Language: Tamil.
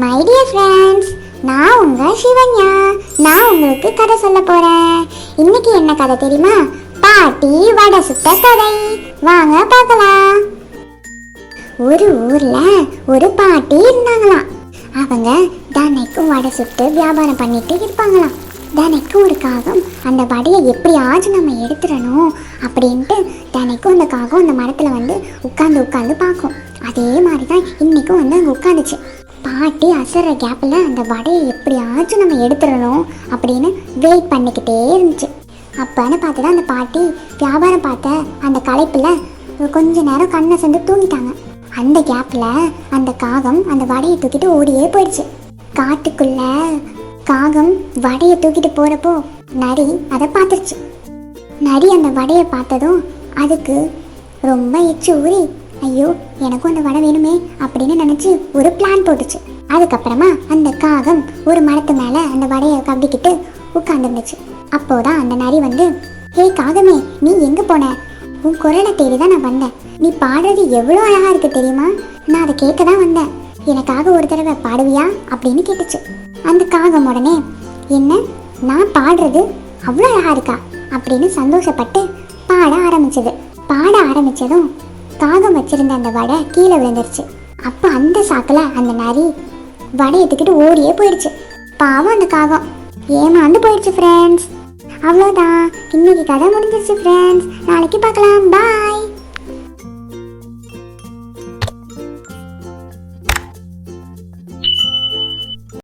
மை டியர் ஃப்ரெண்ட்ஸ் நான் உங்க சிவன்யா. நான் உங்களுக்கு கதை சொல்ல போறேன். இன்னைக்கு என்ன கதை தெரியுமா? பாட்டி வடை சுட்ட கதை. வாங்க பார்க்கலாம். ஒரு ஊர்ல ஒரு பாட்டி இருந்தாங்களாம். அவங்க தினைக்கும் வடை சுட்டு வியாபாரம் பண்ணிட்டு இருப்பாங்களாம். தினைக்கும் ஒரு காகம் அந்த வடையை எப்படியாச்சும் நம்ம எடுத்துடணும் அப்படின்ட்டு தினைக்கும் அந்த காகம் அந்த மரத்தில் வந்து உட்காந்து உட்காந்து பார்க்கும். அதே மாதிரி தான் இன்னைக்கும் வந்து அங்கே உட்காந்துச்சு. பாட்டி அசர்ற கேப்பில் அந்த வடையை எப்படியாச்சும் நம்ம எடுத்துடணும் அப்படின்னு வெயிட் பண்ணிக்கிட்டே இருந்துச்சு. அப்போன்னு பார்த்து தான் அந்த பாட்டி வியாபாரம் பார்த்த அந்த களைப்பில் கொஞ்ச நேரம் கண்ணை சென்று தூங்கிட்டாங்க. அந்த கேப்பில் அந்த காகம் அந்த வடையை தூக்கிட்டு ஓடியே போயிடுச்சு. காட்டுக்குள்ள காகம் வடையை தூக்கிட்டு போகிறப்போ நரி அதை பார்த்துருச்சு. நரி அந்த வடையை பார்த்ததும் அதுக்கு ரொம்ப எச்சு ஊறி ஐயோ எனக்கும் அந்த வடை வேணுமே அப்படின்னு நினச்சி ஒரு பிளான் போட்டுச்சு. அதுக்கப்புறமா அந்த காகம் ஒரு மரத்து மேலே அந்த வடையை கவிக்கிட்டு உட்காந்துருந்துச்சு அப்போதான் அந்த நரி வந்து ஹே காகமே நீ எங்கே போன? உன் குரலை தேடி தான் நான் வந்தேன். நீ பாடுறது எவ்வளோ அழகா இருக்கு தெரியுமா? நான் அதை கேட்க தான் வந்தேன். எனக்காக ஒரு தடவை பாடுவியா? அப்படின்னு கேட்டுச்சு. அந்த காகம் உடனே என்ன? நான் பாடுறது அவ்வளோ அழகா இருக்கா? அப்படின்னு சந்தோஷப்பட்டு பாட ஆரம்பிச்சது. பாட ஆரம்பிச்சதும் காகம் வச்சிருந்த அந்த வடை கீழே விழுந்துருச்சு. அப்போ அந்த சாக்கில் அந்த நரி வடையை எடுத்துக்கிட்டு ஓடியே போயிடுச்சு. பாவம் அந்த காகம். ஏமாந்து போயிடுச்சு ஃப்ரெண்ட்ஸ் அவ்வளோதான் இன்னைக்கு கதை முடிஞ்சிருச்சு ஃப்ரெண்ட்ஸ் நாளைக்கு பார்க்கலாம். பாய்